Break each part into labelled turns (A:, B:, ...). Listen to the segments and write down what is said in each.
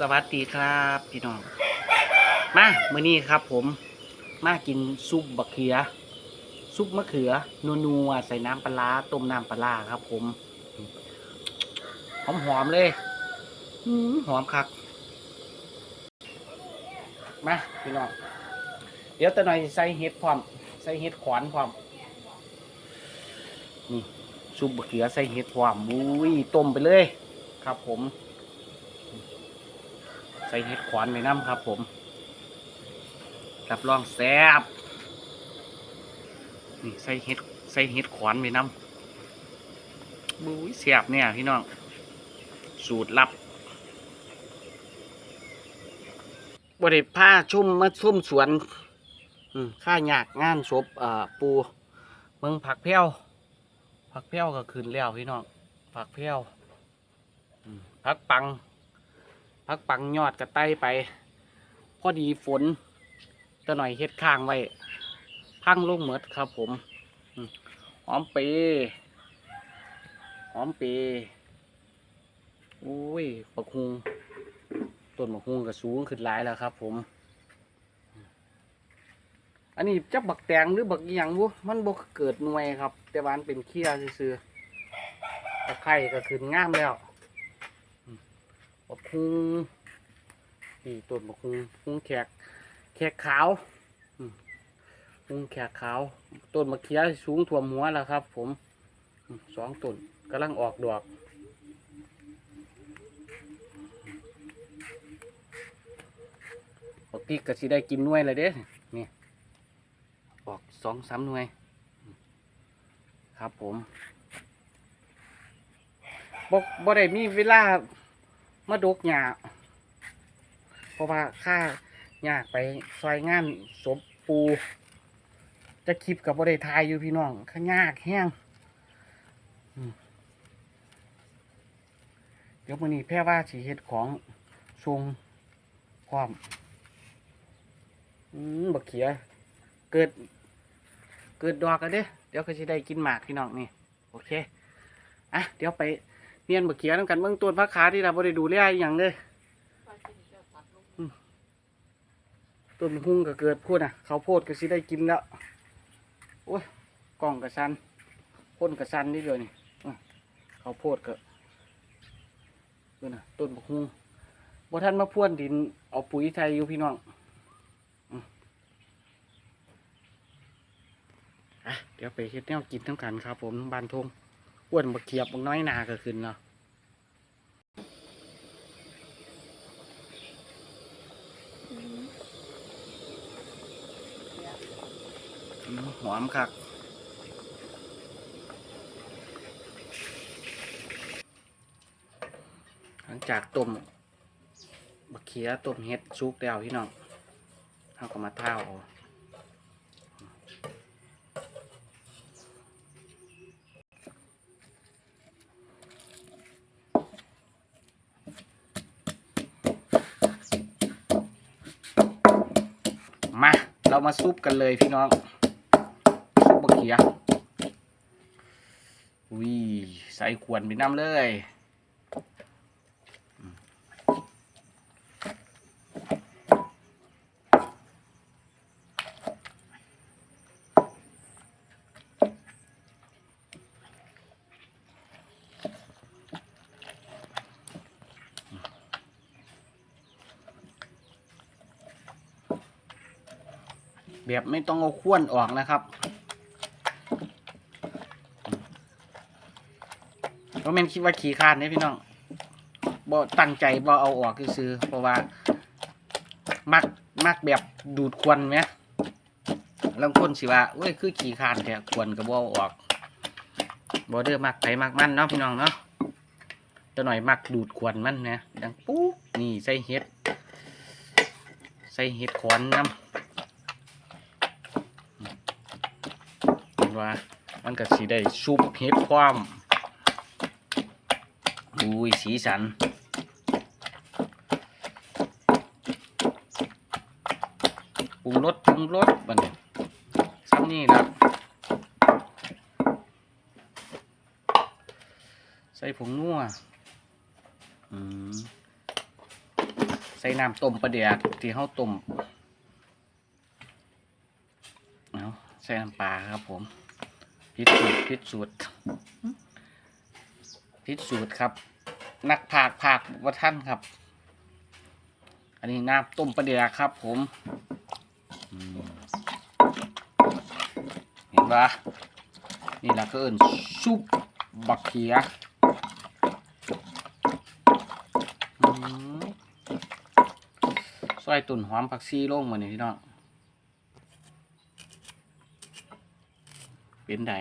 A: สวัสดีครับพี่น้อง มาเมื้อนี้ครับ ผมมากินซุปบักเขือ ซุปมะเขือนัวๆใส่น้ำปลาต้มน้ำปลาครับ ผมหอมๆเลยหอมคักมาพี่น้องเดี๋ยวตะหน่อยใส่เห็ดพร้อมใส่เห็ดขวานพร้อมนี่ซุปบักเขือใส่เห็ดพร้อมอุ้ยต้มไปเลย ครับ ผม ใส่เห็ดขวานไปน้ำครับ ผมรับรองแซ่บนี่ใส่เห็ดใส่เห็ดขวานไปน้ำบุ้ยแซ่บเนี่ยพี่น้อง สูตรลับ บริผ้าชุ่มมาชุ่มสวนข้าอยากงานศพปูเมืองผักเพี้ยวผักเพี้ยวก็ขึ้นแล้วพี่น้องผักเพี้ยวผักปัง พักปังยอดกระไตไป พอดีฝนจะหน่อยเฮ็ดข้างไว้ พังลงเหมือดครับผมหอมเปรย์หอมเปรย์โอ้ยบักฮุงต้นบักฮุงก็สูงขึ้นหลายแล้วครับ ผม อันนี้จะบักแตงหรือบักอหย่างบุมันบกเกิดหน่วยครับ แต่วามันเป็นเคี้ยซื่อตะไคร่ก็ขึ้นง่ามแล้ว บักคุงนี่ต้นบักคุงคุงแขกแขกขาวคุงแขกขาวต้นมะเขือสูงท่วมหัวแล้วครับ ผมสองต้นกำลังออกดอกบักพริกก็สิได้กินน่วยเลยเด้นี่ออกสองสามหน่วย ครับผมบ่บ่ได้มีเวลา มาดกหญ้าเพราะว่าค่าหญ้าไปซอยงานศพปูจะคลิปกับบริทายอยู่พี่น้องข้ายากแห้งเดี๋ยวมื้อนี้แพ่ว่าสีเฮ็ดของทรงความอืมบักเขีย เกิด เกิดดอกกันเด้ เดี๋ยวก็จะได้กินหมากพี่น้องนี่ โอเค อะ เดี๋ยวไป เนียนบักเขียนำกันเบื้องต้นพระขาที่เราบ่ได้ดูแลอหย่างเลยต้นหุ้งก็เกิดพูดอะ เขาโพดก็สิได้กินแล้ว โอ้ยกล่องกระสันพ่นกระสันนี่เลยนี่เขาโพดก็เพื่นน่ะต้นบักฮุงบ่ท่านมาพ่วนดินเอาปุ๋ยไทยอยู่พี่น้องอะเดี๋ยวไปเฮ็ดแนวกินทั้งกันครับผมบานทง อ้วนบักเขียบบักน้อยนาก็ขึ้นเนาะหอมคักหลังจากต้มบักเขียต้มเห็ดซุกแล้วพี่น้องเอาก็มาเท่าเอา เรามาซุปกันเลยพี่น้องซุปบะเขียวิใส่ขวดไปน้ำเลย แบบไม่ต้องเอาข้วนออกนะครับเพราะแม่นคิดว่าขี่คานเนี่ยพี่น้องบ่ตั้งใจบ่เอาออกซื้อๆเพราะว่า มักมักแบบดูดควันไหมลางคนสิว่าเว้ยคือขี่คานแท้ควันก็บ่เอาออกบ่เด้อมักไปมักมันเนาะพี่น้องเนาะตัวหน่อยมักดูดควันมันนะดังปุ๊บนี่ใส่เห็ด ใส่เห็ดขอนน้ำ เห็น ว่า มันก็สีได้ซุปเห็ดความอุ้ยสีสันปรุงรสปรุงรสบัดนซ้ำนี่นะใส่ผงนัวอืมส่น้ำต้มปลาเดียกที่เฮาต้มเอาใส่น้ำปลาครับผม พิสูตรพิสูตรพิสูตรครับ นักผากผากว่าท่านครับ อันนี้น้ำต้มปลาเดียครับ ผมเห็นปะนี่แหละก็เอินซุปบักเขียซอยตุ่นหอมผักซีลงมานี่พี่น้อง เป็นไ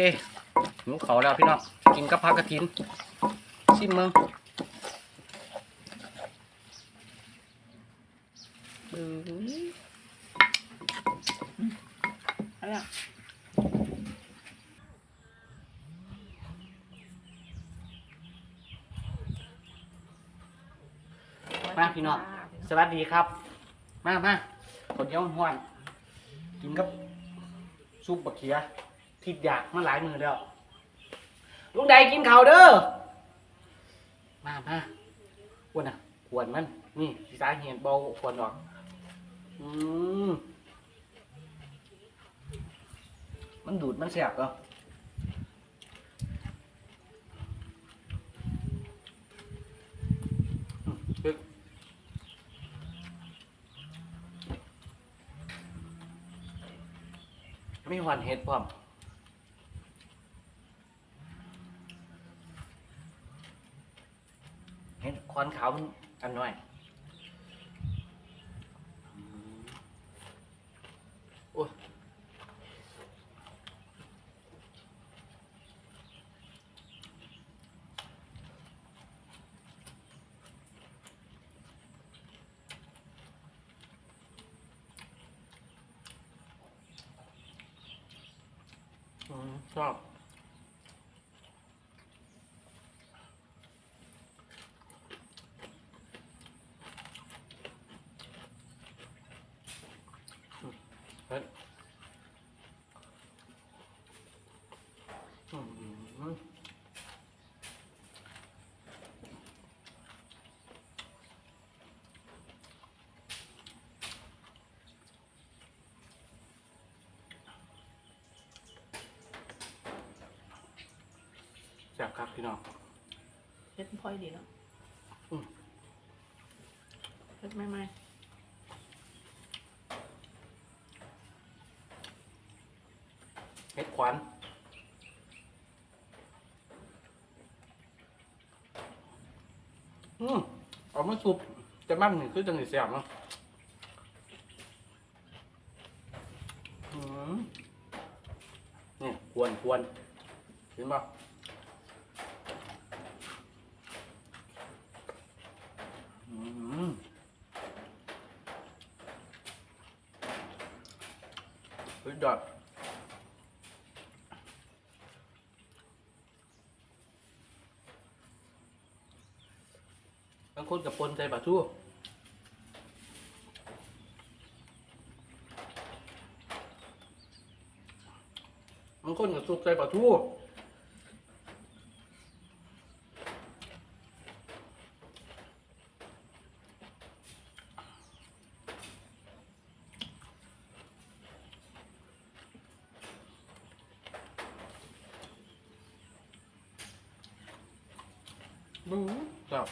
A: เคหิวเขาแล้วพี่น้องกินกับผักกระถินชิมมึงบึ้ง
B: อะไรอะ
A: มาพี่น้องสวัสดีครับ มามาคนเย้าห้วนกินกับซุปบักเขีย ทิดอยากมาหลายมือแล้วลุงใดกินข้าวเด้อมามาขวนอะขวนมัน นี่สีสาเห็นเบาขวนออก อืมมันดูดมันแสบเหรออืมปึ๊กมีหวานเห็ดพร้อม เห็ดควันขาวมันอันน้อย โอ้ยอืมชอบอืม เฮ้ยอืมแซ่บครับพี่น้อง
B: เล็ดพลอยดีเนาะ
A: อืม
B: เล็ดไม่ไเห็
A: ดขวัญอืมเอามาสุปจะมั่นนี่คือจังหวะแซ่บเนาะอืมนี่ควรควรเห็นป่ะอืมสุดยอด บาง คนกับปนใจบาทูบางคนกับซุปใจบาทูบู๊จั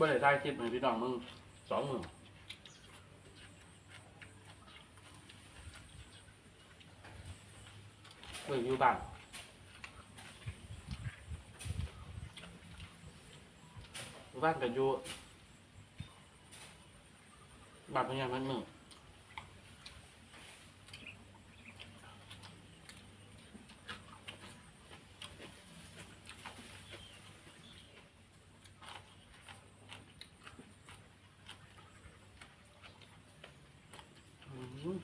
A: บ่ได้ถ่ายคลิปให้พี่น้องมึงสองมือออยู่บ้านบ้านกันอยู่บ้านเป็นมันมืออืม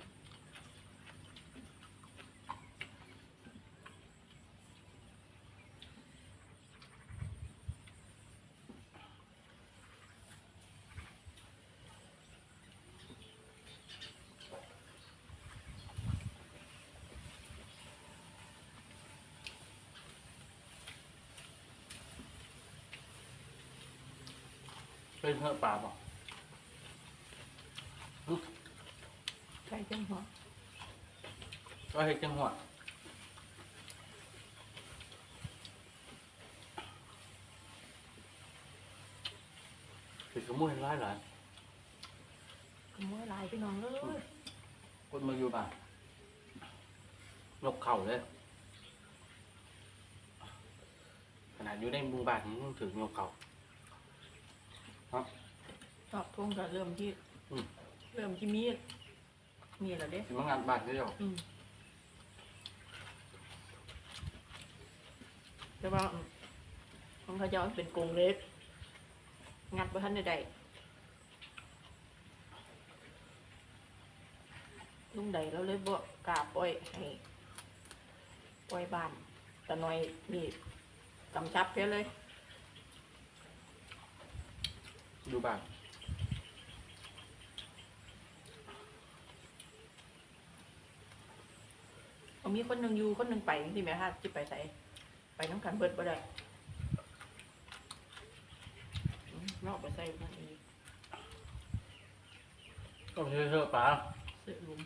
A: เป็นเพื่อป่าบอก
B: ใส่จังหัว
A: ก็เห็ดจังหวะเป็นขโมยร้ายหลาย
B: ขโมยลายพี่น้องเลย
A: คนมาอยู่บ้านนกเข่าเลยขนาดอยู่ในหมู่บ้านนี้ยังถึงนกเข่า
B: ตอบทวงกับเริ่มที่
A: อืม
B: เริ่มที่มีดมีแล้วเด้
A: สิมางานบ้านเดียว
B: อืมแต่ว่าอืมของเขาเจะเป็นกรงเล็กงัดไปทันใดลุงใดแล้วเลยบ่กล้าปล่อยให้ปล่อยบ้านแต่น้อยนี่กำชับเพียเลย
A: อยู่บ้าน
B: เอามีคนหนึ่งอยู่คนหนึ่งไปที่แม่ค่ะที่ไปใส่ไปน้ำกันเบิดบ่ได้อืมนอกไปใส่นั่นอีก
A: ก็ไม่ใช่เชื่อป่า
B: เสือลุม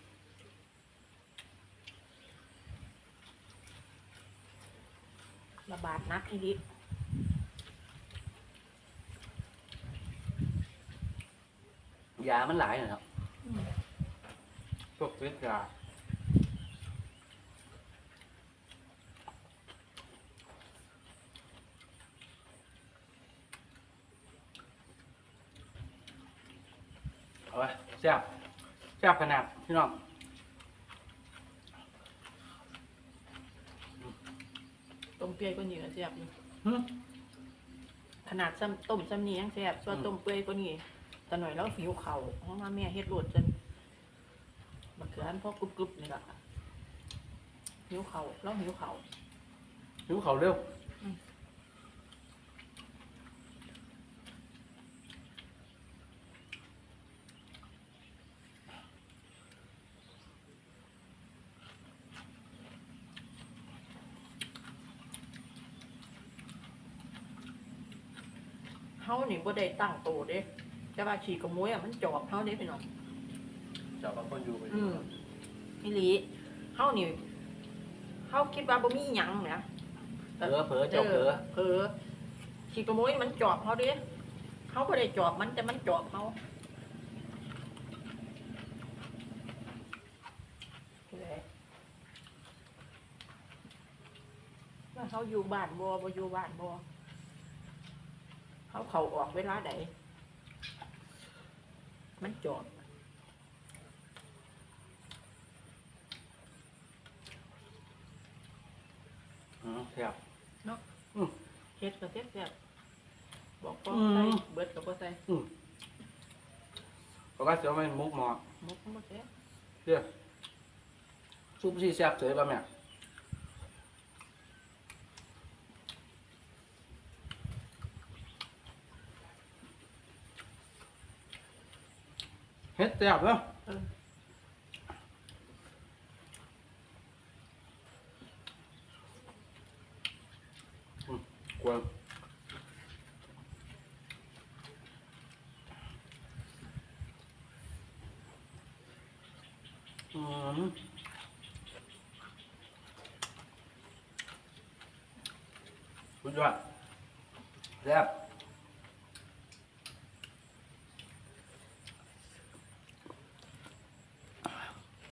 B: ระบาดหนักอีดิ
A: ยามันหลายนะครับพวกเวทยาเอาไว้แซ่บแซ่บขนาดพี่น้อง
B: ต้มเปื่อยก็นี่ก็แซ่บอยู่
A: หึ
B: ขนาดซ้ำต้มซ้ำนี้ยังแซ่บส่วน
A: อืม
B: ต้มเปื่อยก็นี่ แต่หน่อยแล้วหิวเข่าเพราะว่าแม่เฮ็ดโรดจนบักเขืออันพอกรุบๆนี่ล่ะหิวเข่าแล้วหิวเข่า
A: หิวเขาวเร็ว
B: อืมเฮานี่บ่ได้ตั้งโตเด้ แต่ว่าขี่กระมวยอะมันจอบเฮาเด้พี่น้อง
A: จับมาคนอยู่ไป
B: อืมอีหลีเฮานี่เฮาคิดว่าบ่มีหยังนะ
A: เผลอเผลอเจ้าเผลอ
B: เผลอขี่กระมวยมันจอบเฮาเด้เฮาบ่ได้จอบมันแต่มันจอบเฮาว่าเขาอยู่บ้านบ่บ่อยู่บ้านบ่เขาเข้าออกเวลาใด มันจอบ
A: อืมแซ่บ
B: เฮ็ดก็เฮ็ดแซ่บบอกก็
A: อืม
B: ใส่เบิดก็บ่ใส่
A: เพราะว่าเสียวมันมุกหมอ
B: หมุกบ่แซ่บ
A: เด้อซุปซี่แซ่บเสยป่ะแม่ เฮ็ดแซ่บเนาะ
B: เออ
A: กวนอืมสุดยอดแซ่บ